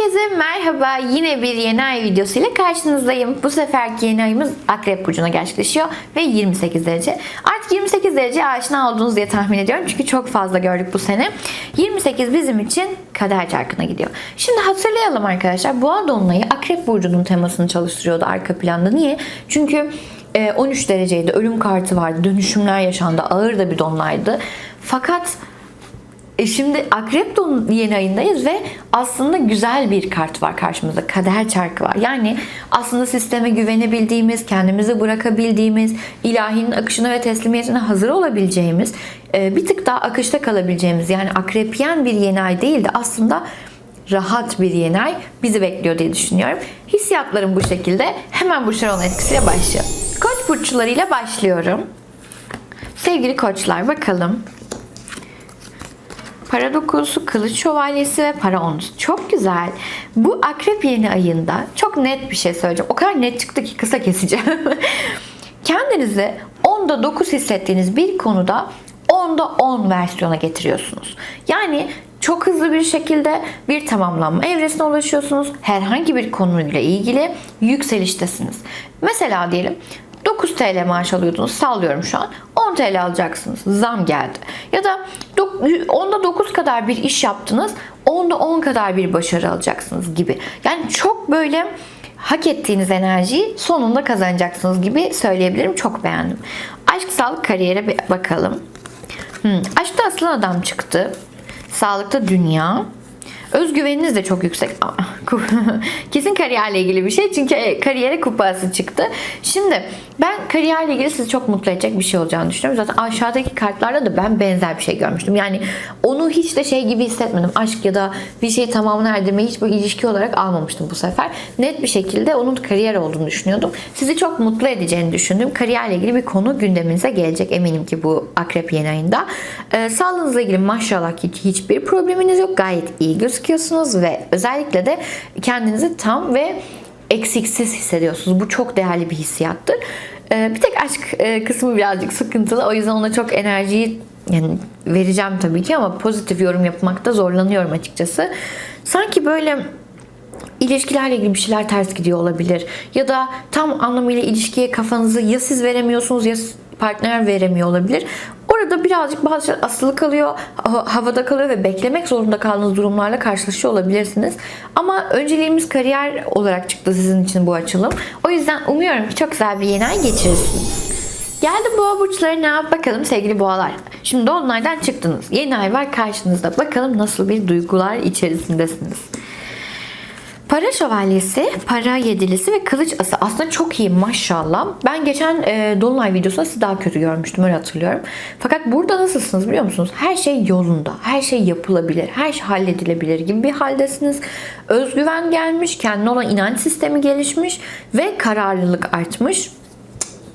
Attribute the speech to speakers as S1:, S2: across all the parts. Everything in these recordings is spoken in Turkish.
S1: Herkese merhaba. Yine bir yeni ay videosuyla karşınızdayım. Bu seferki yeni ayımız Akrep Burcu'na gerçekleşiyor ve 28 derece. Artık 28 dereceye aşina olduğunuz diye tahmin ediyorum. Çünkü çok fazla gördük bu sene. 28 bizim için kader çarkına gidiyor. Şimdi hatırlayalım arkadaşlar. Boğa Dolunay'ı Akrep Burcu'nun temasını çalıştırıyordu arka planda. Niye? Çünkü e, 13 dereceydi. Ölüm kartı vardı. Dönüşümler yaşandı. Ağır da bir dolunaydı. Fakat e şimdi Akrep Don yeni ayındayız ve aslında güzel bir kart var karşımızda. Kader çarkı var. Yani aslında sisteme güvenebildiğimiz, kendimizi bırakabildiğimiz, ilahinin akışına ve teslimiyetine hazır olabileceğimiz, e, bir tık daha akışta kalabileceğimiz yani akrepyen bir yeni ay değil de aslında rahat bir yeni ay bizi bekliyor diye düşünüyorum. Hissiyatlarım bu şekilde. Hemen burçlar onun etkisiyle başlıyor. Koç burçlarıyla başlıyorum. Sevgili koçlar bakalım Para dokusu, kılıç şövalyesi ve para onlusu. Çok güzel. Bu akrep yeni ayında çok net bir şey söyleyeceğim. O kadar net çıktı ki kısa keseceğim. Kendinizi 10'da 9 hissettiğiniz bir konuda 10'da 10 versiyona getiriyorsunuz. Yani çok hızlı bir şekilde bir tamamlanma evresine ulaşıyorsunuz. Herhangi bir konuyla ilgili yükseliştesiniz. Mesela diyelim 9 TL maaş alıyordunuz sallıyorum şu an. 10 TL alacaksınız zam geldi. Ya da 10'da 9 kadar bir iş yaptınız 10'da 10 kadar bir başarı alacaksınız gibi. Yani çok böyle hak ettiğiniz enerjiyi sonunda kazanacaksınız gibi söyleyebilirim. Çok beğendim. Aşk sağlık kariyere bakalım. Hmm, aşkta aslan adam çıktı. Sağlıkta dünya Özgüveniniz de çok yüksek. Kesin kariyerle ilgili bir şey. Çünkü e, kariyere kupası çıktı. Şimdi ben kariyerle ilgili sizi çok mutlu edecek bir şey olacağını düşünüyorum. Zaten aşağıdaki kartlarda da ben benzer bir şey görmüştüm. Yani onu hiç de şey gibi hissetmedim. Aşk ya da bir şey tamamını erdirmeyi hiç bu ilişki olarak almamıştım bu sefer. Net bir şekilde onun kariyer olduğunu düşünüyordum. Sizi çok mutlu edeceğini düşündüm. Kariyerle ilgili bir konu gündeminize gelecek. Eminim ki bu akrep yeni ayında. Ee, sağlığınızla ilgili maşallah hiç, hiçbir probleminiz yok. Gayet iyi gözüküyor gözüküyorsunuz ve özellikle de kendinizi tam ve eksiksiz hissediyorsunuz. Bu çok değerli bir hissiyattır. Ee, bir tek aşk e, kısmı birazcık sıkıntılı. O yüzden ona çok enerjiyi yani vereceğim tabii ki ama pozitif yorum yapmakta zorlanıyorum açıkçası. Sanki böyle ilişkilerle ilgili bir şeyler ters gidiyor olabilir. Ya da tam anlamıyla ilişkiye kafanızı ya siz veremiyorsunuz ya partner veremiyor olabilir. Orada birazcık bazı şeyler asılı kalıyor, havada kalıyor ve beklemek zorunda kaldığınız durumlarla karşılaşıyor olabilirsiniz. Ama önceliğimiz kariyer olarak çıktı sizin için bu açılım. O yüzden umuyorum ki çok güzel bir yeni ay geçirirsiniz. Geldi boğa burçlarına bakalım sevgili boğalar. Şimdi onlardan çıktınız. Yeni ay var karşınızda. Bakalım nasıl bir duygular içerisindesiniz. Para şövalyesi, para yedilisi ve kılıç ası aslında çok iyi maşallah. Ben geçen e, Dolunay videosunda sizi daha kötü görmüştüm öyle hatırlıyorum. Fakat burada nasılsınız biliyor musunuz? Her şey yolunda, her şey yapılabilir, her şey halledilebilir gibi bir haldesiniz. Özgüven gelmiş, kendine olan inanç sistemi gelişmiş ve kararlılık artmış.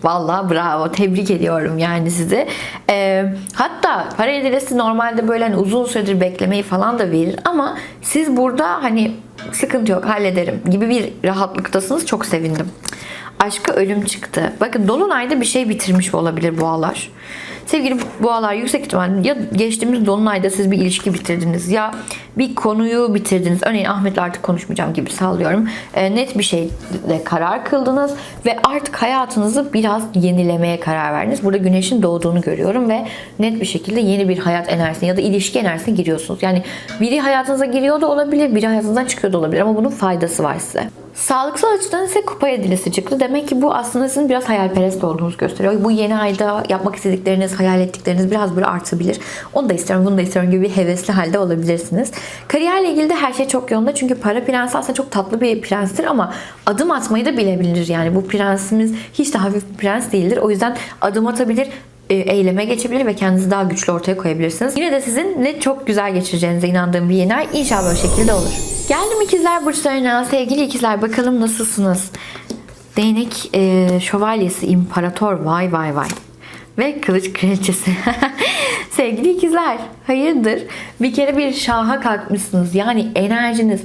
S1: Vallahi bravo. Tebrik ediyorum yani sizi. Ee, hatta para edilesi normalde böyle hani uzun süredir beklemeyi falan da verir ama siz burada hani sıkıntı yok hallederim gibi bir rahatlıktasınız. Çok sevindim. Aşka ölüm çıktı. Bakın Dolunay'da bir şey bitirmiş olabilir boğalar. Sevgili boğalar yüksek ihtimalle ya geçtiğimiz Dolunay'da siz bir ilişki bitirdiniz ya bir konuyu bitirdiniz. Örneğin Ahmet'le artık konuşmayacağım gibi sallıyorum. E, net bir şeyde karar kıldınız ve artık hayatınızı biraz yenilemeye karar verdiniz. Burada güneşin doğduğunu görüyorum ve net bir şekilde yeni bir hayat enerjisine ya da ilişki enerjisine giriyorsunuz. Yani biri hayatınıza giriyor da olabilir, biri hayatınızdan çıkıyor da olabilir ama bunun faydası var size. Sağlıksal açıdan ise kupa yedilisi çıktı. Demek ki bu aslında sizin biraz hayalperest olduğunuzu gösteriyor. Bu yeni ayda yapmak istedikleriniz, hayal ettikleriniz biraz böyle artabilir. Onu da istiyorum, bunu da istiyorum gibi hevesli halde olabilirsiniz. Kariyerle ilgili de her şey çok yolunda. Çünkü para prensi aslında çok tatlı bir prenstir ama adım atmayı da bilebilir. Yani bu prensimiz hiç de hafif bir prens değildir. O yüzden adım atabilir, e, eyleme geçebilir ve kendinizi daha güçlü ortaya koyabilirsiniz. Yine de sizin ne çok güzel geçireceğinize inandığım bir yeni ay inşallah o şekilde olur. Geldim ikizler burçlarına. Sevgili ikizler bakalım nasılsınız? Değnek e, şövalyesi, imparator vay vay vay. Ve kılıç kraliçesi. Sevgili ikizler hayırdır? Bir kere bir şaha kalkmışsınız. Yani enerjiniz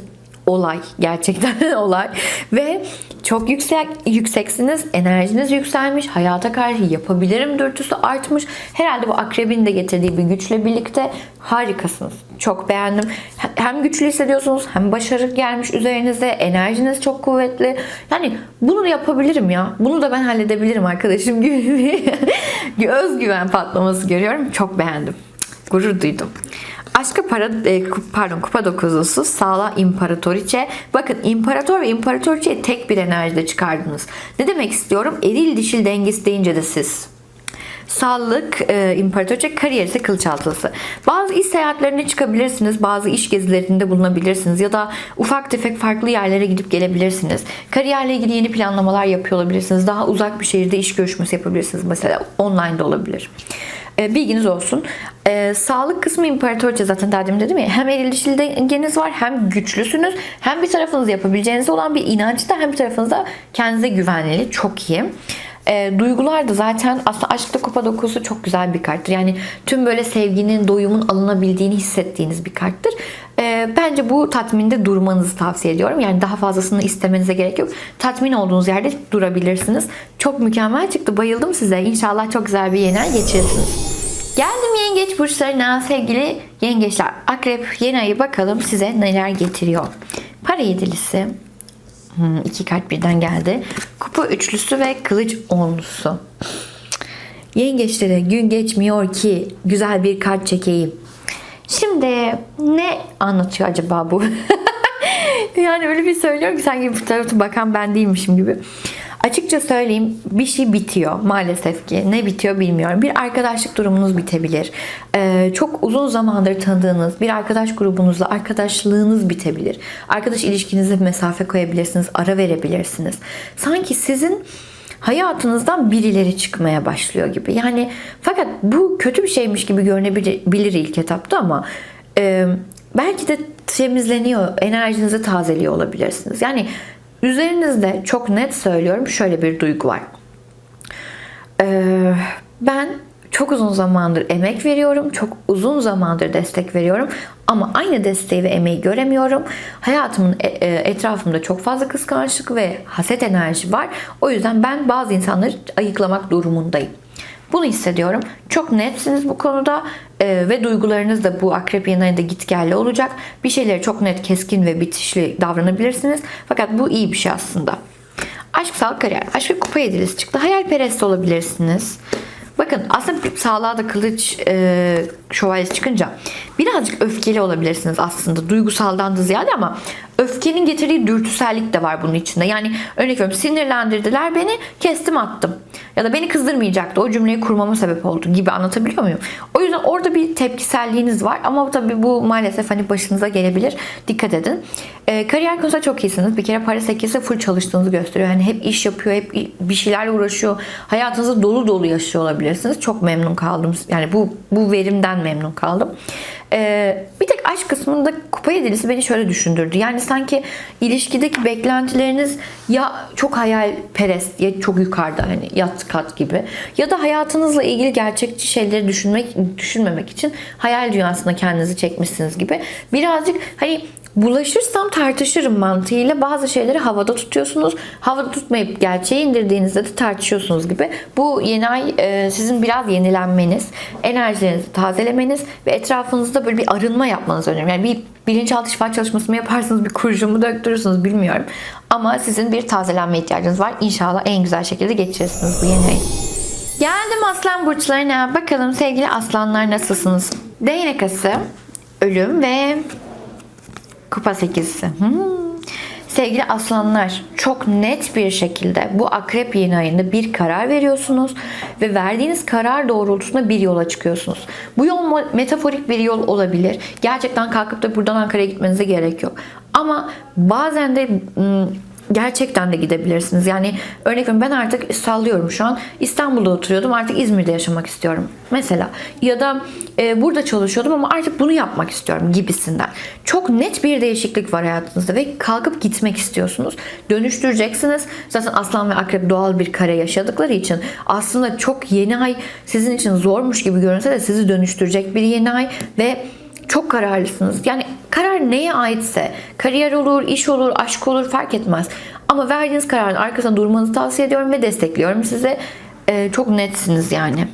S1: olay gerçekten olay ve çok yüksek yükseksiniz enerjiniz yükselmiş hayata karşı yapabilirim dürtüsü artmış herhalde bu akrebin de getirdiği bir güçle birlikte harikasınız Çok beğendim. Hem güçlü hissediyorsunuz hem başarı gelmiş üzerinize. Enerjiniz çok kuvvetli. Yani bunu yapabilirim ya. Bunu da ben halledebilirim arkadaşım gibi bir özgüven patlaması görüyorum. Çok beğendim. Gurur duydum. Aşka para, e, pardon kupa dokuzlusu Sağla İmparatoriçe. Bakın İmparator ve İmparatoriçe'yi tek bir enerjide çıkardınız. Ne demek istiyorum? Eril dişil dengesi deyince de siz. Sağlık, e, imparatorça, kariyer ise kılıç altılısı. Bazı iş seyahatlerine çıkabilirsiniz, bazı iş gezilerinde bulunabilirsiniz ya da ufak tefek farklı yerlere gidip gelebilirsiniz. Kariyerle ilgili yeni planlamalar yapıyor olabilirsiniz. Daha uzak bir şehirde iş görüşmesi yapabilirsiniz. Mesela online de olabilir. E, bilginiz olsun. E, sağlık kısmı imparatorça zaten daha dedim ya. Hem eril dişil dengeniz var hem güçlüsünüz. Hem bir tarafınızda yapabileceğiniz olan bir inançta hem bir tarafınızda kendinize güvenli. Çok iyi. E, duygular da zaten aslında aşkta kupa dokuzu çok güzel bir karttır. Yani tüm böyle sevginin, doyumun alınabildiğini hissettiğiniz bir karttır. E, bence bu tatminde durmanızı tavsiye ediyorum. Yani daha fazlasını istemenize gerek yok. Tatmin olduğunuz yerde durabilirsiniz. Çok mükemmel çıktı. Bayıldım size. İnşallah çok güzel bir yeni ay geçirirsiniz. Geldim yengeç burçlarına sevgili yengeçler. Akrep yeni ayı bakalım size neler getiriyor. Para yedilisi. Hmm, iki kart birden geldi. Kupa üçlüsü ve kılıç onlusu. Yengeçlere gün geçmiyor ki güzel bir kart çekeyim. Şimdi ne anlatıyor acaba bu? yani öyle bir söylüyorum ki sanki bu tarafa bakan ben değilmişim gibi. Açıkça söyleyeyim bir şey bitiyor maalesef ki. Ne bitiyor bilmiyorum. Bir arkadaşlık durumunuz bitebilir. Ee, çok uzun zamandır tanıdığınız bir arkadaş grubunuzla arkadaşlığınız bitebilir. Arkadaş ilişkinize mesafe koyabilirsiniz, ara verebilirsiniz. Sanki sizin hayatınızdan birileri çıkmaya başlıyor gibi. Yani fakat bu kötü bir şeymiş gibi görünebilir ilk etapta ama e, belki de temizleniyor, enerjinizi tazeliyor olabilirsiniz. Yani üzerinizde çok net söylüyorum şöyle bir duygu var. Ee, ben çok uzun zamandır emek veriyorum. Çok uzun zamandır destek veriyorum. Ama aynı desteği ve emeği göremiyorum. Hayatımın e, e, etrafımda çok fazla kıskançlık ve haset enerji var. O yüzden ben bazı insanları ayıklamak durumundayım. Bunu hissediyorum. Çok netsiniz bu konuda ee, ve duygularınız da bu akrep yanayında gitgelli olacak. Bir şeyleri çok net, keskin ve bitişli davranabilirsiniz. Fakat bu iyi bir şey aslında. Aşk, sağlık, kariyer. Aşk ve kupa yedilisi çıktı. Hayalperest olabilirsiniz. Bakın aslında sağlığa da kılıç e, şövalyesi çıkınca birazcık öfkeli olabilirsiniz aslında. Duygusaldan da ziyade ama öfkenin getirdiği dürtüsellik de var bunun içinde. Yani örnek veriyorum sinirlendirdiler beni kestim attım. Ya da beni kızdırmayacaktı o cümleyi kurmama sebep oldu gibi anlatabiliyor muyum? O yüzden orada bir tepkiselliğiniz var ama tabii bu maalesef hani başınıza gelebilir. Dikkat edin. E, kariyer konusunda çok iyisiniz. Bir kere para sekisi full çalıştığınızı gösteriyor. Yani hep iş yapıyor, hep bir şeylerle uğraşıyor. Hayatınızı dolu dolu yaşıyor olabilirsiniz. Çok memnun kaldım. Yani bu bu verimden memnun kaldım. Ee, bir tek aşk kısmında kupa yedilisi beni şöyle düşündürdü. Yani sanki ilişkideki beklentileriniz ya çok hayalperest ya çok yukarıda hani yat kat gibi ya da hayatınızla ilgili gerçekçi şeyleri düşünmek düşünmemek için hayal dünyasına kendinizi çekmişsiniz gibi. Birazcık hani bulaşırsam tartışırım mantığıyla bazı şeyleri havada tutuyorsunuz. Havada tutmayıp gerçeği indirdiğinizde de tartışıyorsunuz gibi. Bu yeni ay e, sizin biraz yenilenmeniz, enerjilerinizi tazelemeniz ve etrafınızda böyle bir arınma yapmanız önemli. Yani bir bilinçaltı şifa çalışması mı yaparsınız, bir kurşun mu döktürürsünüz bilmiyorum. Ama sizin bir tazelenme ihtiyacınız var. İnşallah en güzel şekilde geçirirsiniz bu yeni ayı. Geldim aslan burçlarına. Bakalım sevgili aslanlar nasılsınız? Değnek ası, ölüm ve Kupa 8'si. Hmm. Sevgili aslanlar çok net bir şekilde bu akrep yeni ayında bir karar veriyorsunuz ve verdiğiniz karar doğrultusunda bir yola çıkıyorsunuz. Bu yol metaforik bir yol olabilir. Gerçekten kalkıp da buradan Ankara'ya gitmenize gerek yok. Ama bazen de gerçekten de gidebilirsiniz. Yani örnek veriyorum ben artık sallıyorum şu an İstanbul'da oturuyordum artık İzmir'de yaşamak istiyorum. Mesela ya da e, burada çalışıyordum ama artık bunu yapmak istiyorum gibisinden. Çok net bir değişiklik var hayatınızda ve kalkıp gitmek istiyorsunuz. Dönüştüreceksiniz. Zaten aslan ve akrep doğal bir kare yaşadıkları için aslında çok yeni ay sizin için zormuş gibi görünse de sizi dönüştürecek bir yeni ay ve çok kararlısınız. Yani karar neye aitse, kariyer olur, iş olur, aşk olur fark etmez. Ama verdiğiniz kararın arkasında durmanızı tavsiye ediyorum ve destekliyorum size. Ee, çok netsiniz yani.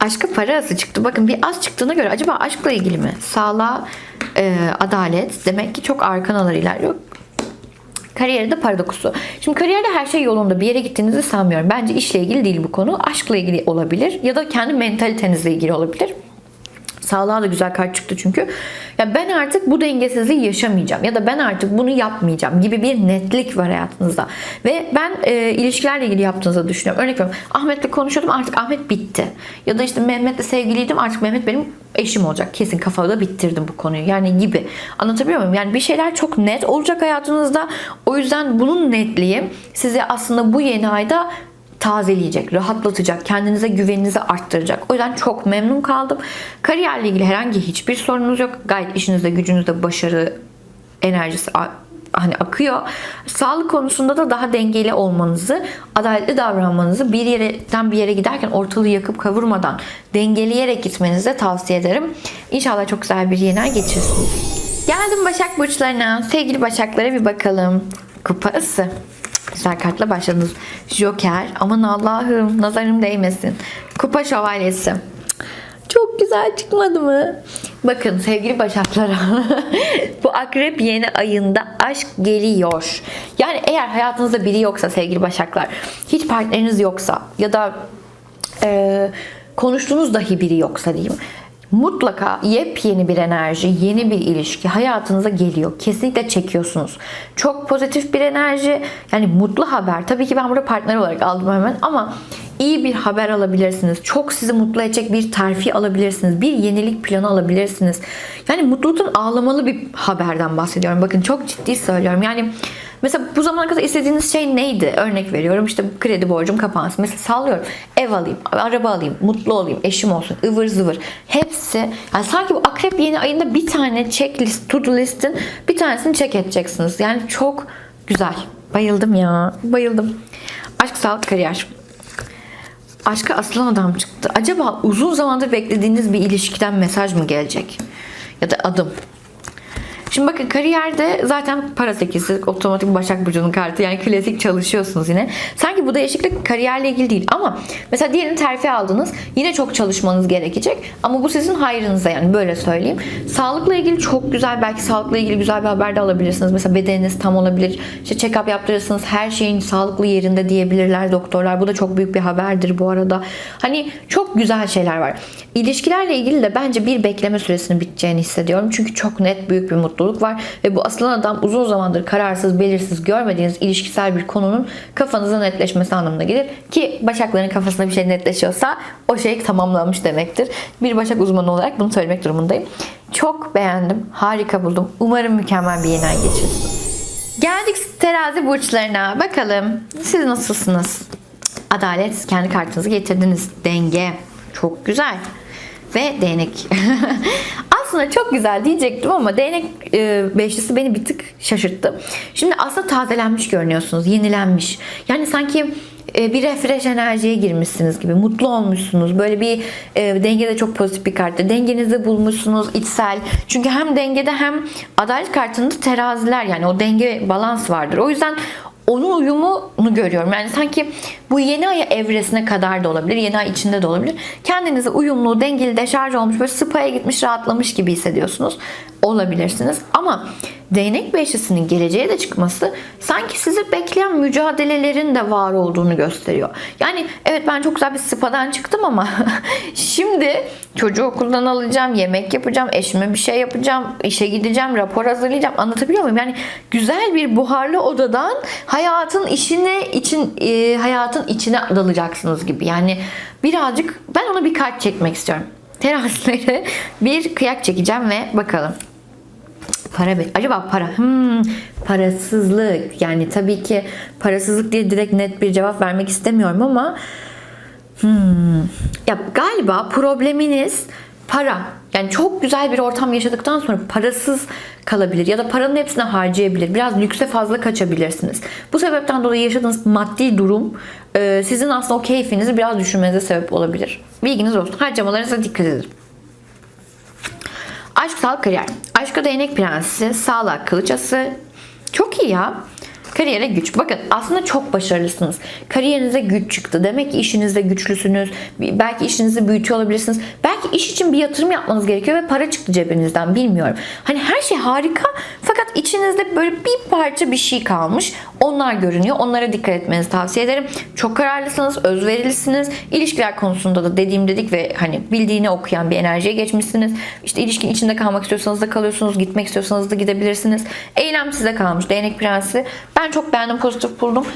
S1: Aşka para ası çıktı. Bakın bir az çıktığına göre acaba aşkla ilgili mi? Sağlığa, e, adalet. Demek ki çok arkanalar ilerliyor. Kariyerde para dokusu. Şimdi kariyerde her şey yolunda. Bir yere gittiğinizi sanmıyorum. Bence işle ilgili değil bu konu. Aşkla ilgili olabilir. Ya da kendi mentalitenizle ilgili olabilir. Sağlığa da güzel kart çıktı çünkü. Ya ben artık bu dengesizliği yaşamayacağım ya da ben artık bunu yapmayacağım gibi bir netlik var hayatınızda. Ve ben e, ilişkilerle ilgili yaptığınızı düşünüyorum. Örnek veriyorum. Ahmet'le konuşuyordum artık Ahmet bitti. Ya da işte Mehmet'le sevgiliydim artık Mehmet benim eşim olacak. Kesin kafada bitirdim bu konuyu. Yani gibi. Anlatabiliyor muyum? Yani bir şeyler çok net olacak hayatınızda. O yüzden bunun netliği size aslında bu yeni ayda tazeleyecek, rahatlatacak, kendinize güveninizi arttıracak. O yüzden çok memnun kaldım. Kariyerle ilgili herhangi hiçbir sorunuz yok. Gayet işinizde, gücünüzde başarı enerjisi hani akıyor. Sağlık konusunda da daha dengeli olmanızı, adaletli davranmanızı bir yerden bir yere giderken ortalığı yakıp kavurmadan dengeleyerek gitmenizi de tavsiye ederim. İnşallah çok güzel bir yeni ay geçirsiniz. Geldim Başak Burçlarına. Sevgili Başaklara bir bakalım. Kupası. Güzel kartla başladınız. Joker. Aman Allah'ım nazarım değmesin. Kupa şövalyesi. Çok güzel çıkmadı mı? Bakın sevgili başaklara bu akrep yeni ayında aşk geliyor. Yani eğer hayatınızda biri yoksa sevgili başaklar hiç partneriniz yoksa ya da e, konuştuğunuz dahi biri yoksa diyeyim mutlaka yepyeni bir enerji, yeni bir ilişki hayatınıza geliyor. Kesinlikle çekiyorsunuz. Çok pozitif bir enerji. Yani mutlu haber. Tabii ki ben burada partner olarak aldım hemen ama iyi bir haber alabilirsiniz. Çok sizi mutlu edecek bir terfi alabilirsiniz. Bir yenilik planı alabilirsiniz. Yani mutluluktan ağlamalı bir haberden bahsediyorum. Bakın çok ciddi söylüyorum. Yani Mesela bu zamana kadar istediğiniz şey neydi? Örnek veriyorum işte kredi borcum kapansın. Mesela sallıyorum. Ev alayım, araba alayım, mutlu olayım, eşim olsun, ıvır zıvır. Hepsi yani sanki bu akrep yeni ayında bir tane checklist, to do listin bir tanesini check edeceksiniz. Yani çok güzel. Bayıldım ya. Bayıldım. Aşk, sağlık, kariyer. Aşka asılan adam çıktı. Acaba uzun zamandır beklediğiniz bir ilişkiden mesaj mı gelecek? Ya da adım. Şimdi bakın kariyerde zaten para sekisi, otomatik Başak Burcu'nun kartı yani klasik çalışıyorsunuz yine. Sanki bu değişiklik kariyerle ilgili değil ama mesela diyelim terfi aldınız yine çok çalışmanız gerekecek ama bu sizin hayrınıza yani böyle söyleyeyim. Sağlıkla ilgili çok güzel belki sağlıkla ilgili güzel bir haber de alabilirsiniz. Mesela bedeniniz tam olabilir. İşte check-up yaptırırsınız her şeyin sağlıklı yerinde diyebilirler doktorlar. Bu da çok büyük bir haberdir bu arada. Hani çok güzel şeyler var. İlişkilerle ilgili de bence bir bekleme süresinin biteceğini hissediyorum. Çünkü çok net büyük bir mutluluk var. Ve bu asılan adam uzun zamandır kararsız, belirsiz, görmediğiniz ilişkisel bir konunun kafanıza netleşmesi anlamına gelir. Ki Başakların kafasında bir şey netleşiyorsa o şey tamamlanmış demektir. Bir Başak uzmanı olarak bunu söylemek durumundayım. Çok beğendim. Harika buldum. Umarım mükemmel bir yeni ay geçirsiniz. Geldik terazi burçlarına. Bakalım siz nasılsınız? Adalet kendi kartınızı getirdiniz. Denge. Çok güzel. Ve değnek. aslında çok güzel diyecektim ama değnek e, beşlisi beni bir tık şaşırttı. Şimdi aslında tazelenmiş görünüyorsunuz. Yenilenmiş. Yani sanki e, bir refresh enerjiye girmişsiniz gibi. Mutlu olmuşsunuz. Böyle bir e, dengede çok pozitif bir karttı. Dengenizi bulmuşsunuz içsel. Çünkü hem dengede hem adalet kartında teraziler yani o denge balans vardır. O yüzden onun uyumunu görüyorum. Yani sanki bu yeni ay evresine kadar da olabilir. Yeni ay içinde de olabilir. Kendinizi uyumlu, dengeli, deşarj olmuş, böyle spa'ya gitmiş, rahatlamış gibi hissediyorsunuz. Olabilirsiniz. Ama değnek beşlisinin geleceğe de çıkması sanki sizi bekleyen mücadelelerin de var olduğunu gösteriyor. Yani evet ben çok güzel bir spadan çıktım ama şimdi çocuğu okuldan alacağım, yemek yapacağım, eşime bir şey yapacağım, işe gideceğim, rapor hazırlayacağım. Anlatabiliyor muyum? Yani güzel bir buharlı odadan hayatın işine için e, hayatın içine dalacaksınız gibi. Yani birazcık ben ona bir kart çekmek istiyorum. Terazileri bir kıyak çekeceğim ve bakalım. Para be- acaba para hmm, parasızlık yani tabii ki parasızlık diye direkt net bir cevap vermek istemiyorum ama hmm, ya galiba probleminiz para. Yani çok güzel bir ortam yaşadıktan sonra parasız kalabilir ya da paranın hepsini harcayabilir. Biraz lükse fazla kaçabilirsiniz. Bu sebepten dolayı yaşadığınız maddi durum e, sizin aslında o keyfinizi biraz düşürmenize sebep olabilir. Bilginiz olsun. Harcamalarınıza dikkat edin. Aşk, sağlık, kariyer. Aşka değnek prensesi, sağlık, kılıçası. Çok iyi ya. Kariyere güç. Bakın aslında çok başarılısınız. Kariyerinize güç çıktı. Demek ki işinizde güçlüsünüz. Belki işinizi büyütüyor olabilirsiniz. Belki iş için bir yatırım yapmanız gerekiyor ve para çıktı cebinizden bilmiyorum. Hani her şey harika fakat içinizde böyle bir parça bir şey kalmış. Onlar görünüyor. Onlara dikkat etmenizi tavsiye ederim. Çok kararlısınız, özverilisiniz. İlişkiler konusunda da dediğim dedik ve hani bildiğini okuyan bir enerjiye geçmişsiniz. İşte ilişkinin içinde kalmak istiyorsanız da kalıyorsunuz. Gitmek istiyorsanız da gidebilirsiniz. Eylem size kalmış. Değnek prensi. Ben çok beğendim, pozitif buldum.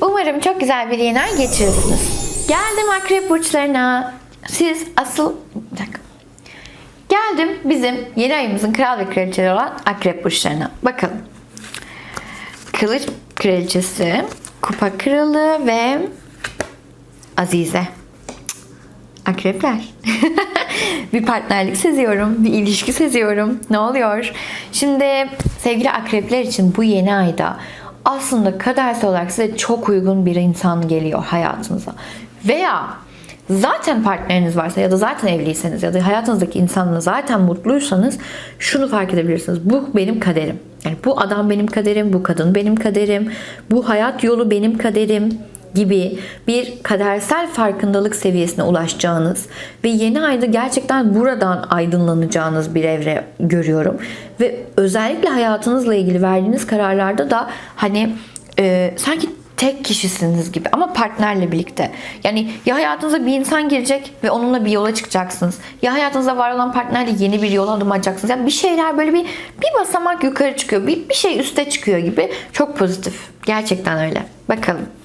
S1: Umarım çok güzel bir yeni ay geçirirsiniz. Geldim akrep burçlarına. Siz asıl... Bir dakika. Geldim bizim yeni ayımızın kral ve kraliçeleri olan akrep burçlarına. Bakalım. Kılıç kraliçesi, kupa kralı ve Azize. Akrepler. bir partnerlik seziyorum. Bir ilişki seziyorum. Ne oluyor? Şimdi sevgili akrepler için bu yeni ayda aslında kadersel olarak size çok uygun bir insan geliyor hayatınıza. Veya zaten partneriniz varsa ya da zaten evliyseniz ya da hayatınızdaki insanla zaten mutluysanız şunu fark edebilirsiniz. Bu benim kaderim. Yani bu adam benim kaderim, bu kadın benim kaderim, bu hayat yolu benim kaderim gibi bir kadersel farkındalık seviyesine ulaşacağınız ve yeni ayda gerçekten buradan aydınlanacağınız bir evre görüyorum. Ve özellikle hayatınızla ilgili verdiğiniz kararlarda da hani e, sanki tek kişisiniz gibi ama partnerle birlikte. Yani ya hayatınıza bir insan girecek ve onunla bir yola çıkacaksınız. Ya hayatınızda var olan partnerle yeni bir yola adım atacaksınız. Yani bir şeyler böyle bir bir basamak yukarı çıkıyor. Bir, bir şey üste çıkıyor gibi. Çok pozitif. Gerçekten öyle. Bakalım.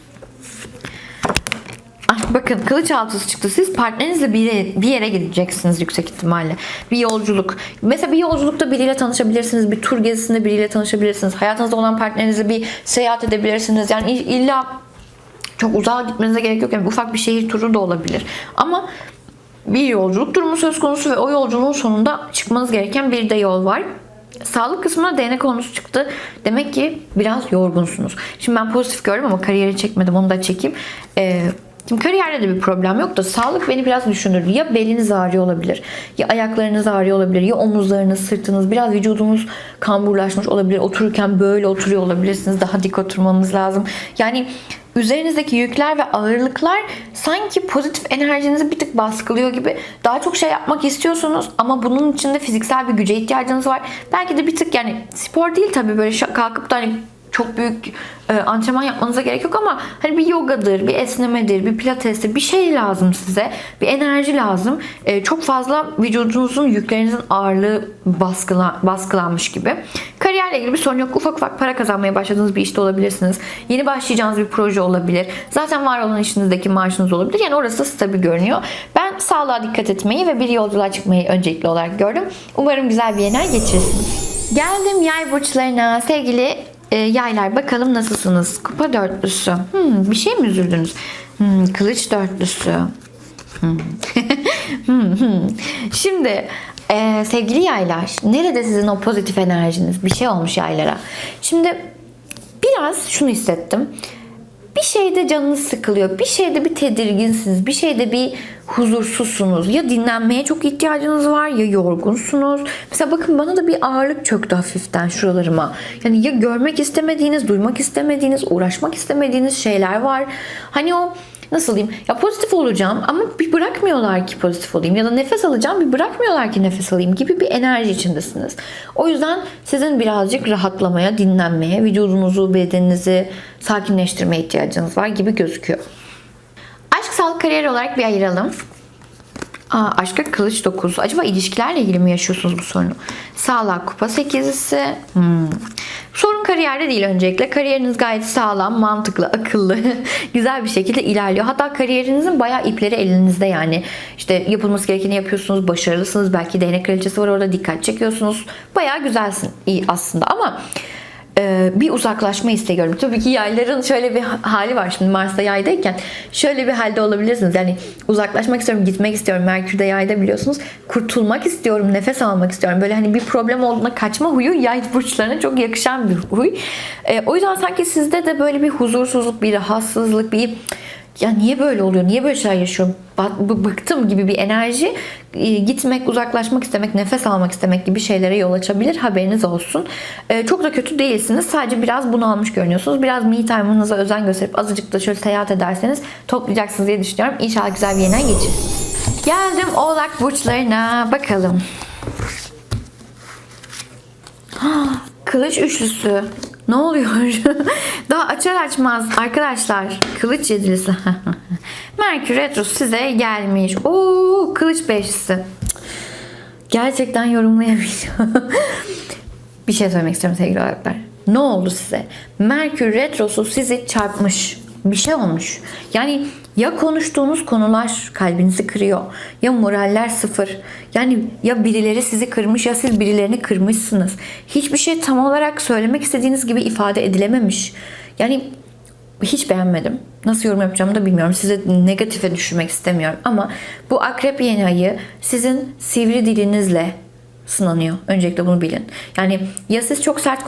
S1: Bakın kılıç altısı çıktı. Siz partnerinizle bir yere, bir yere gideceksiniz yüksek ihtimalle. Bir yolculuk. Mesela bir yolculukta biriyle tanışabilirsiniz. Bir tur gezisinde biriyle tanışabilirsiniz. Hayatınızda olan partnerinizle bir seyahat edebilirsiniz. Yani illa çok uzağa gitmenize gerek yok. Yani ufak bir şehir turu da olabilir. Ama bir yolculuk durumu söz konusu ve o yolculuğun sonunda çıkmanız gereken bir de yol var. Sağlık kısmına değnek konusu çıktı. Demek ki biraz yorgunsunuz. Şimdi ben pozitif gördüm ama kariyeri çekmedim. Onu da çekeyim. Ee, Şimdi kariyerde de bir problem yok da sağlık beni biraz düşündürdü. Ya beliniz ağrıyor olabilir, ya ayaklarınız ağrıyor olabilir, ya omuzlarınız, sırtınız, biraz vücudunuz kamburlaşmış olabilir. Otururken böyle oturuyor olabilirsiniz. Daha dik oturmamız lazım. Yani üzerinizdeki yükler ve ağırlıklar sanki pozitif enerjinizi bir tık baskılıyor gibi. Daha çok şey yapmak istiyorsunuz ama bunun için de fiziksel bir güce ihtiyacınız var. Belki de bir tık yani spor değil tabii böyle kalkıp da hani çok büyük e, antrenman yapmanıza gerek yok ama hani bir yogadır, bir esnemedir, bir pilatestir bir şey lazım size. Bir enerji lazım. E, çok fazla vücudunuzun yüklerinizin ağırlığı baskıla, baskılanmış gibi. Kariyerle ilgili bir sorun yok. Ufak ufak para kazanmaya başladığınız bir işte olabilirsiniz. Yeni başlayacağınız bir proje olabilir. Zaten var olan işinizdeki maaşınız olabilir. Yani orası da stabil görünüyor. Ben sağlığa dikkat etmeyi ve bir yolculuğa çıkmayı öncelikli olarak gördüm. Umarım güzel bir yeni ay geçirirsiniz. Geldim yay burçlarına. Sevgili e, yaylar bakalım nasılsınız? Kupa dörtlüsü. Hmm, bir şey mi üzüldünüz? Hmm, kılıç dörtlüsü. Hmm. Hmm, hmm. Şimdi e, sevgili yaylar nerede sizin o pozitif enerjiniz? Bir şey olmuş yaylara. Şimdi biraz şunu hissettim. Bir şeyde canınız sıkılıyor. Bir şeyde bir tedirginsiniz. Bir şeyde bir huzursuzsunuz. Ya dinlenmeye çok ihtiyacınız var ya yorgunsunuz. Mesela bakın bana da bir ağırlık çöktü hafiften şuralarıma. Yani ya görmek istemediğiniz, duymak istemediğiniz, uğraşmak istemediğiniz şeyler var. Hani o nasıl diyeyim ya pozitif olacağım ama bir bırakmıyorlar ki pozitif olayım ya da nefes alacağım bir bırakmıyorlar ki nefes alayım gibi bir enerji içindesiniz. O yüzden sizin birazcık rahatlamaya, dinlenmeye, vücudunuzu, bedeninizi sakinleştirmeye ihtiyacınız var gibi gözüküyor. Aşk, sağlık, kariyer olarak bir ayıralım. Aa, aşka kılıç 9. Acaba ilişkilerle ilgili mi yaşıyorsunuz bu sorunu? Sağlık kupa 8'lisi. Hmm. Sorun kariyerde değil öncelikle. Kariyeriniz gayet sağlam, mantıklı, akıllı, güzel bir şekilde ilerliyor. Hatta kariyerinizin bayağı ipleri elinizde yani. İşte yapılması gerekeni yapıyorsunuz, başarılısınız. Belki değnek kraliçesi var orada dikkat çekiyorsunuz. Bayağı güzelsin iyi aslında ama e, bir uzaklaşma isteği görüyorum. Tabii ki yayların şöyle bir hali var. Şimdi Mars'ta yaydayken şöyle bir halde olabilirsiniz. Yani uzaklaşmak istiyorum, gitmek istiyorum. Merkür'de yayda biliyorsunuz. Kurtulmak istiyorum, nefes almak istiyorum. Böyle hani bir problem olduğunda kaçma huyu yay burçlarına çok yakışan bir huy. E, o yüzden sanki sizde de böyle bir huzursuzluk, bir rahatsızlık, bir ya niye böyle oluyor? Niye böyle şeyler yaşıyorum? Bıktım gibi bir enerji e, gitmek, uzaklaşmak istemek, nefes almak istemek gibi şeylere yol açabilir. Haberiniz olsun. E, Çok da kötü değilsiniz. Sadece biraz bunalmış görünüyorsunuz. Biraz me time'ınıza özen gösterip azıcık da şöyle seyahat ederseniz toplayacaksınız diye düşünüyorum. İnşallah güzel bir ay geçirirsiniz. Geldim oğlak burçlarına. Bakalım. Kılıç üçlüsü. Ne oluyor? Daha açar açmaz arkadaşlar. Kılıç yedilisi. Merkür Retrosu size gelmiş. Oo, kılıç beşlisi. Gerçekten yorumlayamayacağım. bir şey söylemek istiyorum sevgili oğlaklar. Ne oldu size? Merkür Retrosu sizi çarpmış. Bir şey olmuş. Yani ya konuştuğunuz konular kalbinizi kırıyor. Ya moraller sıfır. Yani ya birileri sizi kırmış ya siz birilerini kırmışsınız. Hiçbir şey tam olarak söylemek istediğiniz gibi ifade edilememiş. Yani hiç beğenmedim. Nasıl yorum yapacağımı da bilmiyorum. Size negatife düşürmek istemiyorum. Ama bu akrep yeni ayı sizin sivri dilinizle sınanıyor. Öncelikle bunu bilin. Yani ya siz çok sert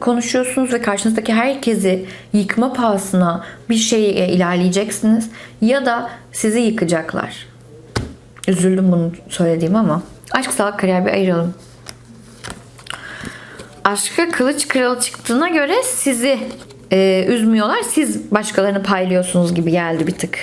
S1: konuşuyorsunuz ve karşınızdaki herkesi yıkma pahasına bir şeye ilerleyeceksiniz ya da sizi yıkacaklar. Üzüldüm bunu söylediğim ama. Aşk, sağlık, kariyer bir ayıralım. Aşka kılıç kralı çıktığına göre sizi e, üzmüyorlar. Siz başkalarını paylıyorsunuz gibi geldi bir tık.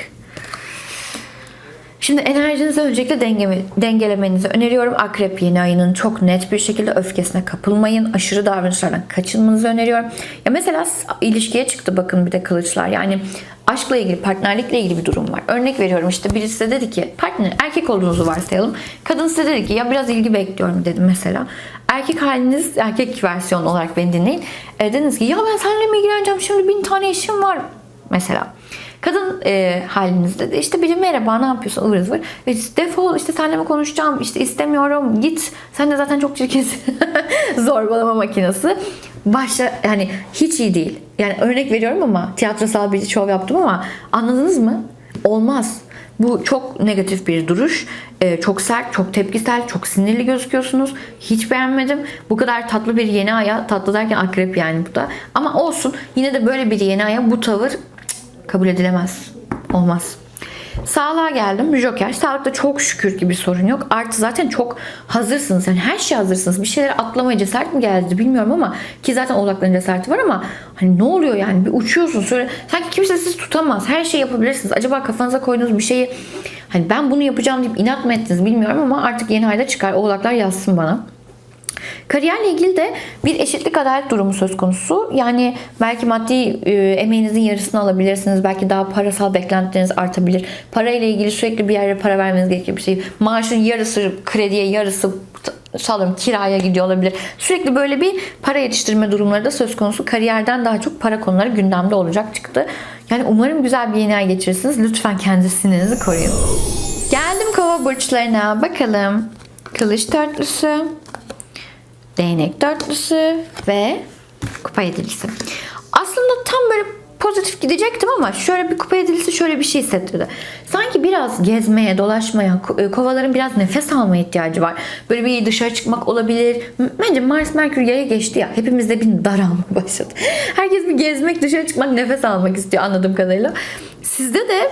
S1: Şimdi enerjinizi öncelikle dengeme, dengelemenizi öneriyorum. Akrep yeni ayının çok net bir şekilde öfkesine kapılmayın. Aşırı davranışlardan kaçınmanızı öneriyorum. Ya mesela ilişkiye çıktı bakın bir de kılıçlar. Yani aşkla ilgili, partnerlikle ilgili bir durum var. Örnek veriyorum işte birisi de dedi ki partner erkek olduğunuzu varsayalım. Kadın size dedi ki ya biraz ilgi bekliyorum dedi mesela. Erkek haliniz erkek versiyon olarak beni dinleyin. E, dediniz ki ya ben seninle mi ilgileneceğim şimdi bin tane işim var mesela. Kadın e, halinizde de işte biri merhaba ne yapıyorsun ıvır zıvır. E, defol işte seninle mi konuşacağım işte istemiyorum git. Sen de zaten çok çirkinsin. Zorbalama makinesi. Başta yani hiç iyi değil. Yani örnek veriyorum ama tiyatrosal bir şov yaptım ama anladınız mı? Olmaz. Bu çok negatif bir duruş. Ee, çok sert, çok tepkisel, çok sinirli gözüküyorsunuz. Hiç beğenmedim. Bu kadar tatlı bir yeni aya, tatlı derken akrep yani bu da. Ama olsun yine de böyle bir yeni aya bu tavır kabul edilemez. Olmaz. Sağlığa geldim. Joker. Sağlıkta çok şükür ki bir sorun yok. Artı zaten çok hazırsınız. Yani her şey hazırsınız. Bir şeyler atlamaya cesaret mi geldi bilmiyorum ama ki zaten oğlakların cesareti var ama hani ne oluyor yani? Bir uçuyorsun sonra sanki kimse sizi tutamaz. Her şeyi yapabilirsiniz. Acaba kafanıza koyduğunuz bir şeyi hani ben bunu yapacağım deyip inat mı ettiniz bilmiyorum ama artık yeni ayda çıkar. Oğlaklar yazsın bana. Kariyerle ilgili de bir eşitlik adalet durumu söz konusu. Yani belki maddi e, emeğinizin yarısını alabilirsiniz. Belki daha parasal beklentileriniz artabilir. Parayla ilgili sürekli bir yere para vermeniz gerekir bir şey. Maaşın yarısı krediye, yarısı sallıyorum kiraya gidiyor olabilir. Sürekli böyle bir para yetiştirme durumları da söz konusu. Kariyerden daha çok para konuları gündemde olacak çıktı. Yani umarım güzel bir yeni ay geçirirsiniz. Lütfen kendi sinirinizi koruyun. Geldim kova burçlarına. Bakalım. Kılıç dörtlüsü, değnek dörtlüsü ve kupa yedilisi. Aslında tam böyle pozitif gidecektim ama şöyle bir kupa yedilisi şöyle bir şey hissettirdi. Sanki biraz gezmeye, dolaşmaya, e, kovaların biraz nefes almaya ihtiyacı var. Böyle bir dışarı çıkmak olabilir. Bence Mars Merkür yaya geçti ya. Hepimizde bir daralma başladı. Herkes bir gezmek, dışarı çıkmak, nefes almak istiyor anladığım kadarıyla. Sizde de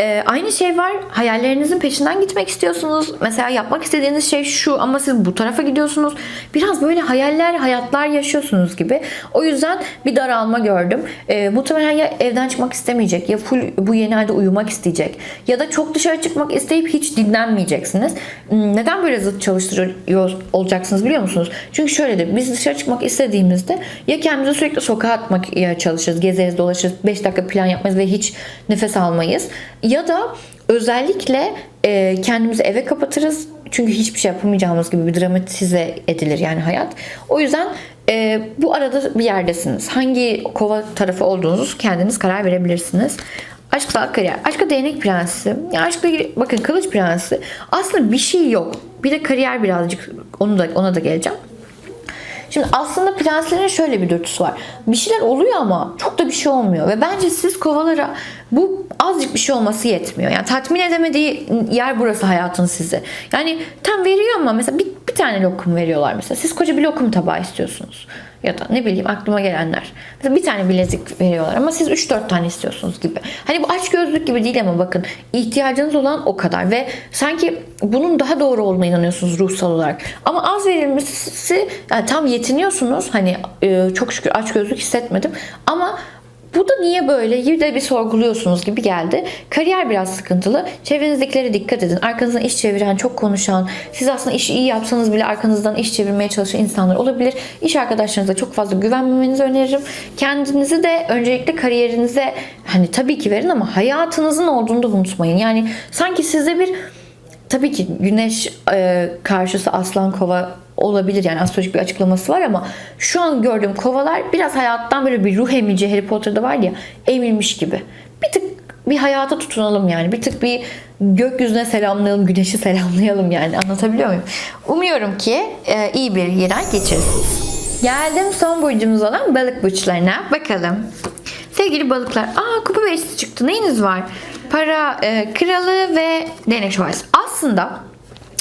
S1: ee, aynı şey var. Hayallerinizin peşinden gitmek istiyorsunuz. Mesela yapmak istediğiniz şey şu ama siz bu tarafa gidiyorsunuz. Biraz böyle hayaller, hayatlar yaşıyorsunuz gibi. O yüzden bir daralma gördüm. Ee, muhtemelen ya evden çıkmak istemeyecek ya full bu yeni ayda uyumak isteyecek ya da çok dışarı çıkmak isteyip hiç dinlenmeyeceksiniz. Hmm, Neden böyle zıt çalıştırıyor olacaksınız biliyor musunuz? Çünkü şöyledir. Biz dışarı çıkmak istediğimizde ya kendimizi sürekli sokağa atmak çalışırız, gezeriz, dolaşırız, 5 dakika plan yapmayız ve hiç nefes almayız. Ya da özellikle e, kendimizi eve kapatırız. Çünkü hiçbir şey yapamayacağımız gibi bir dramatize edilir yani hayat. O yüzden e, bu arada bir yerdesiniz. Hangi kova tarafı olduğunuzu kendiniz karar verebilirsiniz. Aşk sağlık kariyer. Aşka değnek prensi. Ya aşkla bakın kılıç prensi. Aslında bir şey yok. Bir de kariyer birazcık onu da ona da geleceğim. Şimdi aslında prenslerin şöyle bir dürtüsü var. Bir şeyler oluyor ama çok da bir şey olmuyor. Ve bence siz kovalara bu azıcık bir şey olması yetmiyor. Yani tatmin edemediği yer burası hayatın size. Yani tam veriyor ama mesela bir, bir tane lokum veriyorlar mesela. Siz koca bir lokum tabağı istiyorsunuz. Ya da ne bileyim aklıma gelenler. Mesela bir tane bilezik veriyorlar ama siz 3-4 tane istiyorsunuz gibi. Hani bu aç gözlük gibi değil ama bakın ihtiyacınız olan o kadar ve sanki bunun daha doğru olduğuna inanıyorsunuz ruhsal olarak. Ama az verilmesi yani tam yetiniyorsunuz. Hani e, çok şükür aç gözlük hissetmedim ama bu da niye böyle? Bir de bir sorguluyorsunuz gibi geldi. Kariyer biraz sıkıntılı. Çevrenizdekilere dikkat edin. Arkanızdan iş çeviren, çok konuşan, siz aslında işi iyi yapsanız bile arkanızdan iş çevirmeye çalışan insanlar olabilir. İş arkadaşlarınıza çok fazla güvenmemenizi öneririm. Kendinizi de öncelikle kariyerinize hani tabii ki verin ama hayatınızın olduğunu da unutmayın. Yani sanki size bir tabii ki güneş e, karşısı aslan kova olabilir yani astrolojik bir açıklaması var ama şu an gördüğüm kovalar biraz hayattan böyle bir ruh emici Harry Potter'da var ya emilmiş gibi. Bir tık bir hayata tutunalım yani. Bir tık bir gökyüzüne selamlayalım, güneşi selamlayalım yani. Anlatabiliyor muyum? Umuyorum ki e, iyi bir yere geçirirsiniz. Geldim son burcumuz olan balık burçlarına. Bakalım. Sevgili balıklar. Aa kupa beşisi çıktı. Neyiniz var? Para e, kralı ve değnek şövalyesi. Aslında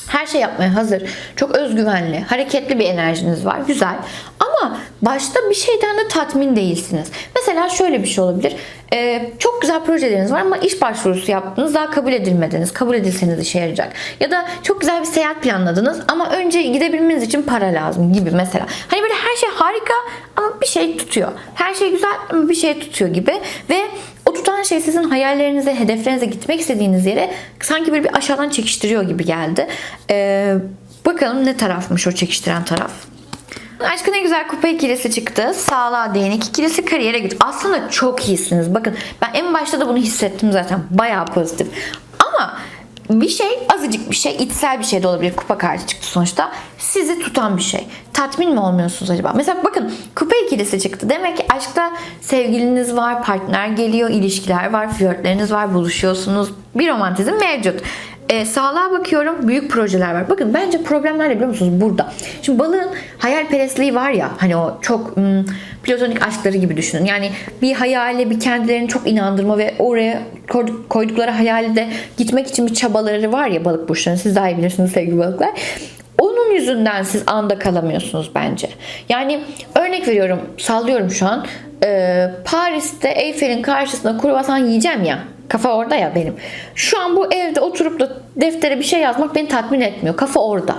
S1: her şey yapmaya hazır. Çok özgüvenli, hareketli bir enerjiniz var. Güzel. Ama başta bir şeyden de tatmin değilsiniz. Mesela şöyle bir şey olabilir. Ee, çok güzel projeleriniz var ama iş başvurusu yaptınız daha kabul edilmediniz. Kabul edilseniz işe yarayacak. Ya da çok güzel bir seyahat planladınız ama önce gidebilmeniz için para lazım gibi mesela. Hani böyle her şey harika ama bir şey tutuyor. Her şey güzel ama bir şey tutuyor gibi. Ve o tutan şey sizin hayallerinize, hedeflerinize gitmek istediğiniz yere sanki böyle bir aşağıdan çekiştiriyor gibi geldi. Ee, bakalım ne tarafmış o çekiştiren taraf. Aşkın ne güzel kupa ikilisi çıktı. Sağlığa değnek ikilisi kariyere güç. Aslında çok iyisiniz. Bakın ben en başta da bunu hissettim zaten. Bayağı pozitif. Ama bir şey azıcık bir şey içsel bir şey de olabilir. Kupa kartı çıktı sonuçta. Sizi tutan bir şey. Tatmin mi olmuyorsunuz acaba? Mesela bakın kupa ikilisi çıktı. Demek ki aşkta sevgiliniz var, partner geliyor, ilişkiler var, flörtleriniz var, buluşuyorsunuz. Bir romantizm mevcut. E, sağlığa bakıyorum büyük projeler var. Bakın bence problemler de biliyor musunuz burada. Şimdi balığın hayalperestliği var ya hani o çok hmm, platonik aşkları gibi düşünün. Yani bir hayale bir kendilerini çok inandırma ve oraya koyduk- koydukları hayalde de gitmek için bir çabaları var ya balık burçlarının. Siz daha iyi bilirsiniz sevgili balıklar. Yüzünden siz anda kalamıyorsunuz bence. Yani örnek veriyorum sallıyorum şu an. Ee, Paris'te Eyfel'in karşısında kruvasan yiyeceğim ya. Kafa orada ya benim. Şu an bu evde oturup da deftere bir şey yazmak beni tatmin etmiyor. Kafa orada.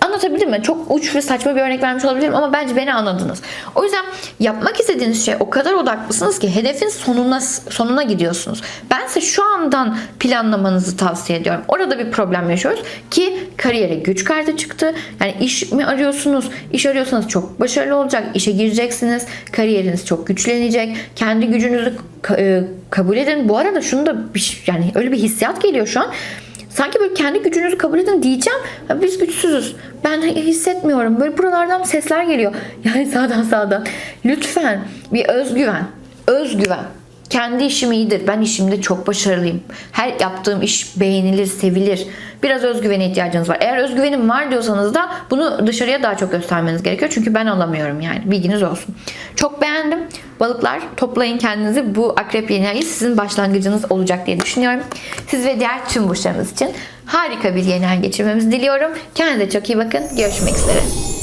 S1: Anlatabildim mi? Çok uç ve saçma bir örnek vermiş olabilirim ama bence beni anladınız. O yüzden yapmak istediğiniz şey o kadar odaklısınız ki hedefin sonuna sonuna gidiyorsunuz. Ben size şu andan planlamanızı tavsiye ediyorum. Orada bir problem yaşıyoruz ki kariyere güç kartı çıktı. Yani iş mi arıyorsunuz? İş arıyorsanız çok başarılı olacak. İşe gireceksiniz. Kariyeriniz çok güçlenecek. Kendi gücünüzü e, kabul edin. Bu arada şunu da yani öyle bir hissiyat geliyor şu an. Sanki böyle kendi gücünüzü kabul edin diyeceğim. Ya Biz güçsüzüz. Ben hissetmiyorum. Böyle buralardan sesler geliyor. Yani sağdan sağdan. Lütfen bir özgüven. Özgüven. Kendi işim iyidir. Ben işimde çok başarılıyım. Her yaptığım iş beğenilir, sevilir. Biraz özgüvene ihtiyacınız var. Eğer özgüvenim var diyorsanız da bunu dışarıya daha çok göstermeniz gerekiyor. Çünkü ben alamıyorum yani. Bilginiz olsun. Çok beğendim. Balıklar toplayın kendinizi. Bu akrep yeni ayı sizin başlangıcınız olacak diye düşünüyorum. Siz ve diğer tüm burçlarınız için harika bir yeni ay geçirmemizi diliyorum. Kendinize çok iyi bakın. Görüşmek üzere.